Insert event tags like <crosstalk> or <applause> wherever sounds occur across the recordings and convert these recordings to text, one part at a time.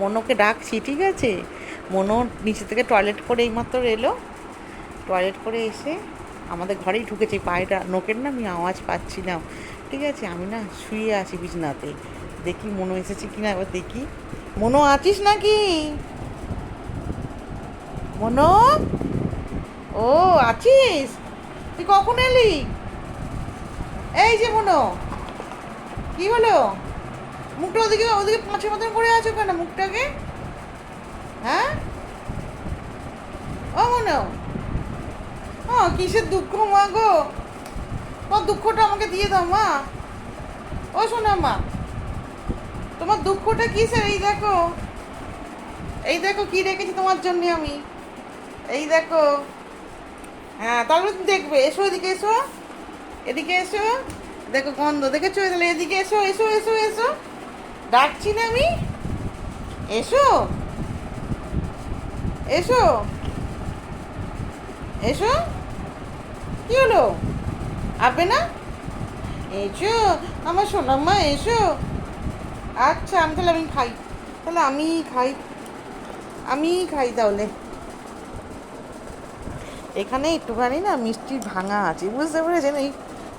মনোকে ডাকছি, ঠিক আছে? মনো নিচে থেকে টয়লেট করে এইমাত্র এলো। টয়লেট করে এসে আমাদের ঘরেই ঢুকেছে, পায়েটা নোকের না, আমি আওয়াজ পাচ্ছিলাম ঠিক আছে, আমি না শুয়ে আছি বিছনাতে। দেখি মনো এসেছে কি না এবার দেখি। মনো, আছিস নাকি? মনো? ও, আছিস? তুই কখন এলি? এই যে মনো, কি হলো? মুখটা ওদিকে ওদিকে পাঁচের মতন করে আছো কেন মুখটাকে? হ্যাঁ? ও মনো। ও, কিসের দুঃখ মা গো? তোমার দুঃখটা আমাকে দিয়ে দাও মা। ও শোনা মা, তোমার দুঃখটা কী স্যার এই দেখো। এই দেখো কি রেখেছি তোমার জন্য আমি। এই দেখো। হ্যাঁ তাহলে দেখবে। এসো এদিকে এসো। এদিকে এসো। দেখো গন্ধ। দেখেছ? তাহলে এদিকে এসো এসো এসো এসো। ডাকছি না আমি? এসো। এসো। এসো। কি হলো? আসবে না? এসো। আমার সোনাম্মা, এসো। আচ্ছা আমি তাহলে আমি খাই। তাহলে আমি খাই। আমি খাই তাহলে। এখানে একটুখানি না মিষ্টি ভাঙা আছে, বুঝতে পেরেছেন? এই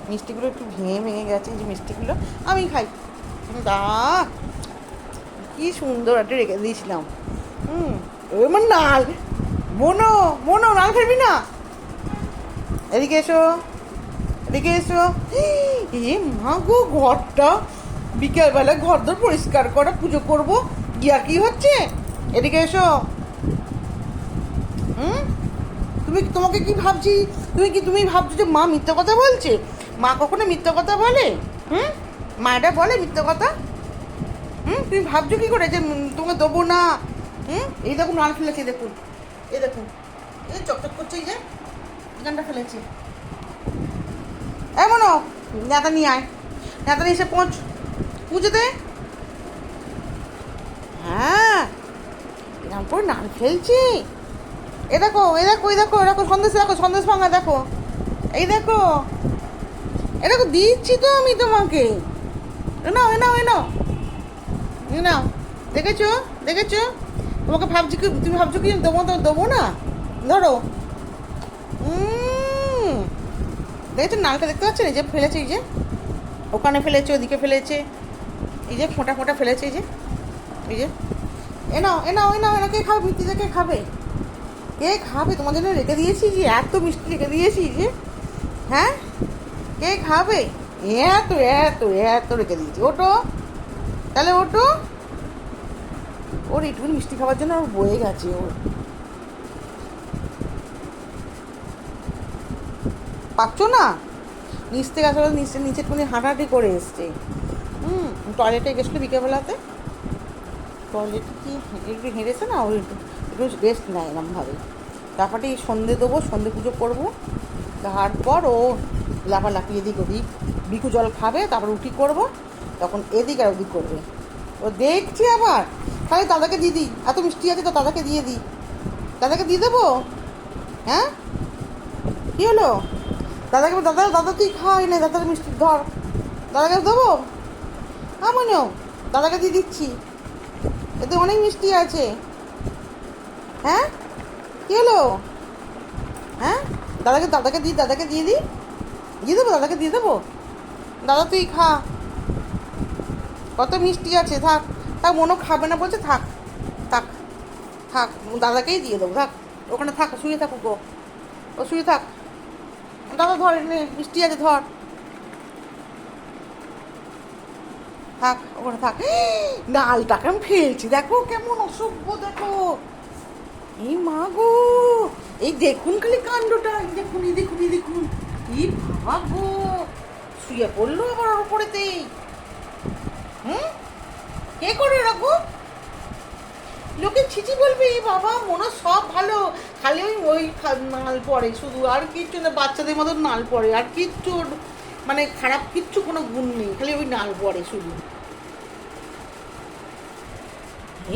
মিষ্টিগুলো একটু ভেঙে ভেঙে গেছে, এই যে মিষ্টিগুলো, আমি খাই। দা কি সুন্দর একটা রেখে দিয়েছিলাম। হুম আমার নাল। মনো মনো নাল খাবি না? এদিকে এসো এদিকে এসো। <gasps> এ মা গো, ঘরটা বিকেলবেলা ঘর দর পরিষ্কার করা পুজো করব। গিয়া কি হচ্ছে? এদিকে এসো। হুম? তুমি তোমাকে কি ভাবছি? তুমি কি, তুমি ভাবছ যে মা মিথ্যা কথা বলছে? মা কখনো মিথ্যা কথা বলে? হুম? মাটা বলে মিথ্যা কথা? হুম? তুমি ভাবছ কি করে যে তোমাকে দেবো না? হুম? এই দেখুন নাল ফেলেছি, দেখুন। এই দেখুন। এই চকচক করছে, এই যে, এখানটা ফেলেছি। এমনও নেতা নিয়ে আয়। নেতা নিয়ে এসে পৌঁছ। পুজো দে। হ্যাঁ। এরকম করে নাল ফেলছি। এ দেখো এ দেখো এই দেখো এরকম সন্দেশ দেখো সন্দেশ ভাঙা, দেখো। এই দেখো। এ দেখো, দিচ্ছি তো আমি তোমাকে। এ এ নাও এ নাও। এ নাও দেখেছ? দেখেছ? তোমাকে ভাবছি কি তুমি ভাবছ কি দেবো তো দেবো না? ধরো। দেখেছ? নালটা দেখতে পাচ্ছেন? এই যে ফেলেছে, এই যে। ওখানে ফেলেছে, ওদিকে ফেলেছে। এই যে ফোঁটা ফোঁটা ফেলেছে, এই যে। এই যে। এ নাও এ নাও এ নাও কে খাবে? মিষ্টিটা কে খাবে? কে খাবে? তোমার জন্য রেখে দিয়েছি যে, এত মিষ্টি রেখে দিয়েছি যে। হ্যাঁ? কে খাবে? এত এত এত রেখে দিয়েছি। ওটো তাহলে ওটো? ওর একটুখানি মিষ্টি খাওয়ার জন্য ওর বয়ে গেছে ওর। পাচ্ছ না? নিচ থেকে আসলে নিচে নিচে একটুখানি হাঁটাহাঁটি করে এসছে। হুম টয়লেটে গেছিল বিকেলবেলাতে। টয়লেটে কি একটু হেঁটেছে না একটু একটু রেস্ট নেয় এরমভাবে। তারপরে এই সন্ধে দেবো, সন্ধে পুজো করব। তারপর ও লাফালাফি এদিক ওদিক, বিকু জল খাবে, তারপর রুটি করব। তখন এদিক আর ওদিক করবে। ও দেখছি আবার। তাহলে দাদাকে দিয়ে দিই। এত মিষ্টি আছে তো দাদাকে দিয়ে দিই। দাদাকে দিয়ে দেবো? হ্যাঁ? কী হলো? দাদাকে দাদা দাদা তুই খাওয়াই না, দাদার মিষ্টি, ধর। দাদাকে দেবো? হ্যাঁ মনে দাদাকে দিয়ে দিচ্ছি। এতে অনেক মিষ্টি আছে। হ্যাঁ? কী হলো? হ্যাঁ? দাদাকে দাদাকে দিই দাদাকে দিয়ে দিই? দিয়ে দেবো, দাদাকে দিয়ে দেবো? দাদা, তুই খা। কত মিষ্টি আছে, থাক। থাক, মনও খাবে না, বলছে থাক থাক থাক দাদাকেই দিয়ে দেবো, থাক। ওখানে থাক, শুয়ে থাকুক গো ও শুয়ে থাক। দাদা ধর এনে মিষ্টি আছে, ধর। থাক, ওখানে থাক। ডালটাকে আমি ফেলছি, দেখো কেমন অসভ্য, দেখো। এই মা গো, এই দেখুন খালি কাণ্ডটা, এই দেখুন এই দেখুন এই দেখুন। এই বাবা গো শুয়ে পড়ল আবার ওর উপরেতেই। হুম? কে করে এরকম লোকে ছিচি বলবে এই বাবা, মনে সব ভালো। খালি ওই ওই নাল পড়ে শুধু। আর কিচ্ছু না, বাচ্চাদের মতো নাল পড়ে। আর কিচ্ছু মানে খারাপ কিচ্ছু কোনো গুণ নেই। খালি ওই নাল পড়ে শুধু।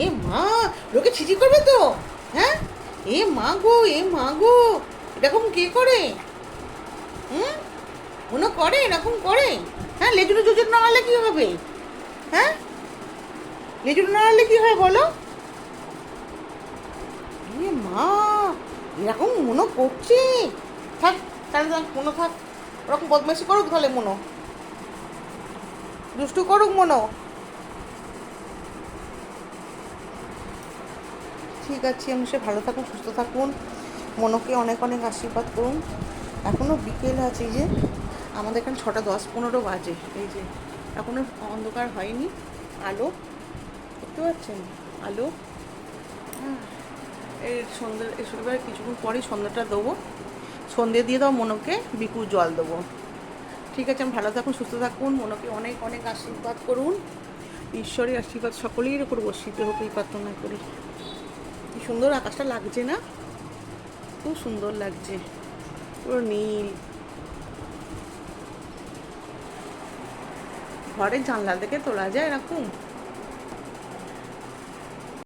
এ মা, লোকে ছিচি করবে তো? হ্যাঁ? এ মা গো, এ মা গো, এরকম কে করে? হুম? মনে করে, এরকম করে? হ্যাঁ লেজুনো জুজুর নাড়ালে কি হবে? হ্যাঁ? লেজুর নাড়ালে কি হয় বলো? মা, এরকম মনো করছে। থাক, তাহলে থাক মনো থাক। ওরকম বদমাইশি করুক তাহলে মনো দুষ্টু করুক মনো ঠিক আছে, আমি সে ভালো থাকুন, সুস্থ থাকুন। মনোকে অনেক অনেক আশীর্বাদ করুন। এখনও বিকেল আছে যে, আমাদের এখানে ছটা দশ পনেরো বাজে, এই যে। এখনও অন্ধকার হয়নি। আলো, দেখতে পাচ্ছেন? আলো। এই সন্ধ্যে এবার কিছুক্ষণ পরেই সন্ধ্যাটা দেবো। সন্ধ্যে দিয়ে দাও মনোকে, বিকুর জল দেবো। ঠিক আছে আমি ভালো থাকুন, সুস্থ থাকুন, মনোকে অনেক অনেক আশীর্বাদ করুন। ঈশ্বরের আশীর্বাদ সকলের উপর বর্ষিত হোক এই প্রার্থনা করি। কি সুন্দর আকাশটা লাগছে না? খুব সুন্দর লাগছে। পুরো নীল। ঘরের জানলা থেকে তোলা যায় এরকম?